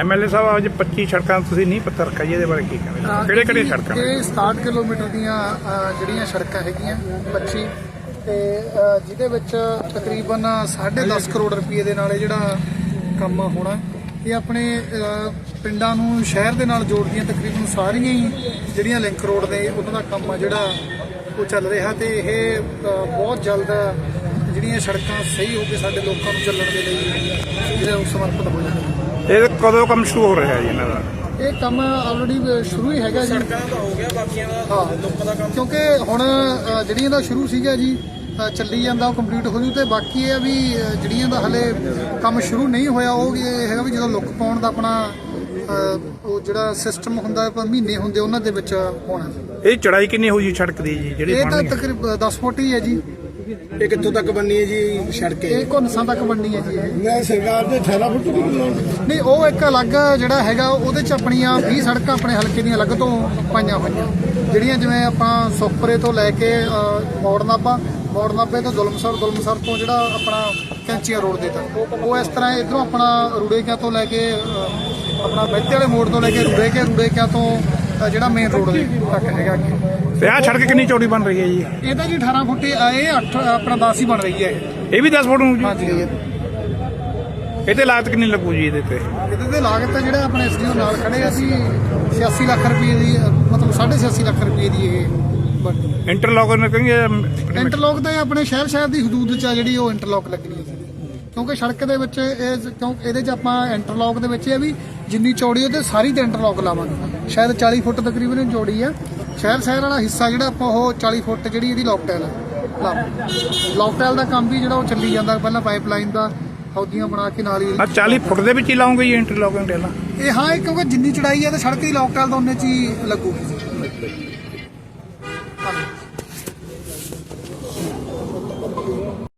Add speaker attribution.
Speaker 1: MLA ਸਾਹਿਬ ਅੱਜ 25 ਸੜਕਾਂ ਤੁਸੀਂ ਨਹੀਂ ਪੱਤਰ ਰੱਖਾਈ ਇਹਦੇ ਬਾਰੇ ਕੀ ਕਹਿੰਦੇ ਕਿਹੜੇ ਕਿਹੜੇ ਸੜਕਾਂ
Speaker 2: ਇਹ 67 ਕਿਲੋਮੀਟਰ ਦੀਆਂ ਜਿਹੜੀਆਂ ਸੜਕਾਂ ਹੈਗੀਆਂ 25 ਤੇ ਜਿਹਦੇ ਵਿੱਚ ਤਕਰੀਬਨ 10.5 ਕਰੋੜ ਰੁਪਏ ਦੇ ਨਾਲ ਜਿਹੜਾ ਕੰਮ ਹੋਣਾ ਇਹ ਆਪਣੇ ਪਿੰਡਾਂ ਨੂੰ ਸ਼ਹਿਰ ਦੇ ਨਾਲ ਜੋੜਦੀਆਂ ਤਕਰੀਬਨ ਸਾਰੀਆਂ ਹੀ ਜਿਹੜੀਆਂ ਲਿੰਕ ਰੋਡ ਨੇ ਉਹਨਾਂ ਦਾ ਕੰਮ ਆ ਜਿਹੜਾ ਉਹ ਚੱਲ ਰਿਹਾ ਤੇ ਇਹ ਬਹੁਤ ਜਲਦ ਜਿਹੜੀਆਂ ਸੜਕਾਂ ਸਹੀ ਹੋ ਕੇ ਸਾਡੇ ਲੋਕਾਂ ਨੂੰ ਚੱਲਣ ਦੇ ਲਈ ਜਿਹੜੇ ਉਹ ਸਮਰਪਿਤ ਹੋ ਜਾਣਗੇ
Speaker 1: ਇਹ ਕਦੋਂ ਕੰਮ ਸ਼ੁਰੂ ਹੋ ਰਿਹਾ ਜੀ ਇਹਨਾਂ ਦਾ?
Speaker 2: ਇਹ ਕੰਮ ਆਲਰੇਡੀ ਸ਼ੁਰੂ ਹੀ ਹੈਗਾ ਜੀ। ਸੜਕਾਂ ਦਾ ਹੋ ਗਿਆ ਬਾਕੀਆਂ ਦਾ ਲੋਕਾਂ ਦਾ ਕੰਮ। ਕਿਉਂਕਿ ਹੁਣ ਜਿਹੜੀਆਂ ਦਾ ਸ਼ੁਰੂ ਸੀਗਾ ਜੀ ਚੱਲੀ ਜਾਂਦਾ ਉਹ ਕੰਪਲੀਟ ਹੋ ਜੂ ਤੇ ਬਾਕੀ ਇਹ ਆ ਵੀ ਜਿਹੜੀਆਂ ਦਾ ਹਲੇ ਕੰਮ ਸ਼ੁਰੂ ਨਹੀਂ ਹੋਇਆ ਉਹ ਇਹ ਹੈਗਾ ਵੀ ਜਦੋਂ ਲੁੱਕ ਪਾਉਣ ਦਾ ਆਪਣਾ ਉਹ ਜਿਹੜਾ ਸਿਸਟਮ ਹੁੰਦਾ ਹੈ, ਮਹੀਨੇ ਹੁੰਦੇ ਉਹਨਾਂ ਦੇ ਵਿੱਚ ਹੋਣਾ।
Speaker 1: ਇਹ ਚੜਾਈ ਕਿੰਨੀ ਹੋਈ ਜੀ ਸੜਕ ਦੀ ਜੀ ਜਿਹੜੀ
Speaker 2: ਇਹ ਤਾਂ
Speaker 1: ਬਣਨੀ?
Speaker 2: ਤਕਰੀਬਨ 10 ਫੁੱਟ ਹੀ ਹੈ ਜੀ।
Speaker 3: ਇਹ ਕਿੱਥੋਂ ਤੱਕ ਬੰਨੀ ਹੈ ਜੀ ਸੜਕ
Speaker 2: ਇਹ? ਕੋਨਸਾਂ ਤੱਕ ਬਣਨੀ ਹੈ ਜੀ
Speaker 3: ਮੈਂ ਸਰਕਾਰ ਦੇ 18 ਫੁੱਟ ਦੀ
Speaker 2: ਨਹੀਂ ਉਹ ਇੱਕ ਅਲੱਗ ਜਿਹੜਾ ਹੈਗਾ ਉਹਦੇ ਚ ਆਪਣੀਆਂ 20 ਸੜਕਾਂ ਆਪਣੇ ਹਲਕੇ ਦੀਆਂ ਅਲੱਗ ਤੋਂ ਪਾਈਆਂ ਹੋਈਆਂ। ਜਿਹੜੀਆਂ ਜਿਵੇਂ ਆਪਾਂ ਸੁਖਪੁਰੇ ਤੋਂ ਲੈ ਕੇ ਅ, ਮੋੜ ਨਾਭਾ ਮੋੜ ਨਾਭੇ ਤੋਂ ਜ਼ੁਲਮਸਰ ਜ਼ੁਲਮਸਰ ਤੋਂ ਜਿਹੜਾ ਆਪਣਾ ਕੈਂਚੀਆਂ ਰੋਡ ਦੇ ਤੱਕ। ਉਹ ਇਸ ਤਰ੍ਹਾਂ ਇਧਰੋਂ ਆਪਣਾ ਰੂੜੇਕਿਆਂ ਤੋਂ ਲੈ ਕੇ ਆਪਣਾ ਮਹਿਤੇ ਵਾਲੇ ਮੋੜ ਤੋਂ ਲੈ ਕੇ ਰੂੜੇਕਿਆਂ ਰੂੜੇਕਿਆਂ ਤੋਂ ਅ, ਜਿਹੜਾ ਮੇਨ ਰੋਡ ਦੇ ਤੱਕ ਹੈਗਾ ਅੱਗੇ।
Speaker 1: ਤੇ ਆਹ ਸੜਕ ਕਿੰਨੀ ਚੌੜੀ ਬਣ ਰਹੀ ਹੈ ਜੀ?
Speaker 2: ਇਹਦਾ ਜੀ 18 ਫੁੱਟ ਇਹ- ਇਹ 8 ਆਪਣਾ 10 ਹੀ ਬਣ ਰਹੀ ਹੈ। ਇਹ।
Speaker 1: ਇਹ ਵੀ 10 ਫੁੱਟ ਨੂੰ ਜੀ?
Speaker 2: ਹਾਂਜੀ
Speaker 1: ਇਹ ਤੇ ਲਾਗਤ ਕਿੰਨੀ ਲੱਗੂ ਜੀ ਇਹਦੇ ਤੇ?
Speaker 2: ਇਹਦੇ ਤੇ ਲਾਗਤ ਹੈ ਜਿਹੜਾ ਆਪਣੇ ਐਸਡੀਓ ਨਾਲ ਖੜੇ ਆ ਸੀ 86 ਲੱਖ ਰੁਪਏ ਦੀ ਮਤਲਬ 86.5 ਲੱਖ ਰੁਪਏ ਦੀ ਇਹ
Speaker 1: ਇੰਟਰਲੌਕ ਨੇ ਕਹਿੰਗੇ
Speaker 2: ਇੰਟਰਲੌਕ ਤਾਂ ਇਹ ਆਪਣੇ ਸ਼ਹਿਰ ਸ਼ਹਿਰ ਦੀ ਹਦੂਦ 'ਚ ਆ ਜਿਹੜੀ ਉਹ ਇੰਟਰਲੌਕ ਲੱਗਣੀ ਹੈ ਕਿਉਂਕਿ ਸੜਕ ਦੇ ਵਿੱਚ ਇਹ ਕਿਉਂ ਇਹਦੇ 'ਚ ਆਪਾਂ ਇੰਟਰਲੌਕ ਦੇ ਵਿੱਚ ਇਹ ਵੀ ਜਿੰਨੀ ਚੌੜੀ ਉਹਦੇ ਸਾਰੀ ਤੇ ਇੰਟਰਲੌਕ ਲਾਵਾਂਗੇ। ਸ਼ਾਇਦ 40 ਫੁੱਟ ਤਕਰੀਬਨ ਚੌੜੀ ਆ। ਸ਼ਹਿਰ ਸ਼ਹਿਰ ਵਾਲਾ ਹਿੱਸਾ ਜਿਹੜਾ ਆਪਾਂ ਉਹ 40 ਫੁੱਟ ਜਿਹੜੀ ਇਹਦੀ ਲੌਕਟੈਲ ਲਾਵਾਂਗੇ ਲੌਕਟੈਲ ਦਾ ਕੰਮ ਵੀ ਜਿਹੜਾ ਉਹ ਚੱਲੀ ਜਾਂਦਾ ਪਹਿਲਾਂ ਪਾਈਪਲਾਈਨ ਦਾ ਹੌਦੀਆਂ ਬਣਾ ਕੇ ਨਾਲ ਹੀ
Speaker 1: ਆ 40 ਫੁੱਟ ਦੇ ਵਿੱਚ ਹੀ ਲਾਉਂਗੇ ਜੀ ਇੰਟਰਲੌਕਿੰਗ ਟੇਲਾ
Speaker 2: ਇਹ ਹਾਂ ਇਹ ਕਿਉਂਕਿ ਜਿੰਨੀ ਚੜਾਈ ਹੈ ਤੇ ਸੜਕ ਦੀ ਲੌਕਟੈਲ ਤਾਂ ਉਹਨੇ ਚ ਹੀ ਲੱਗੂਗੀ।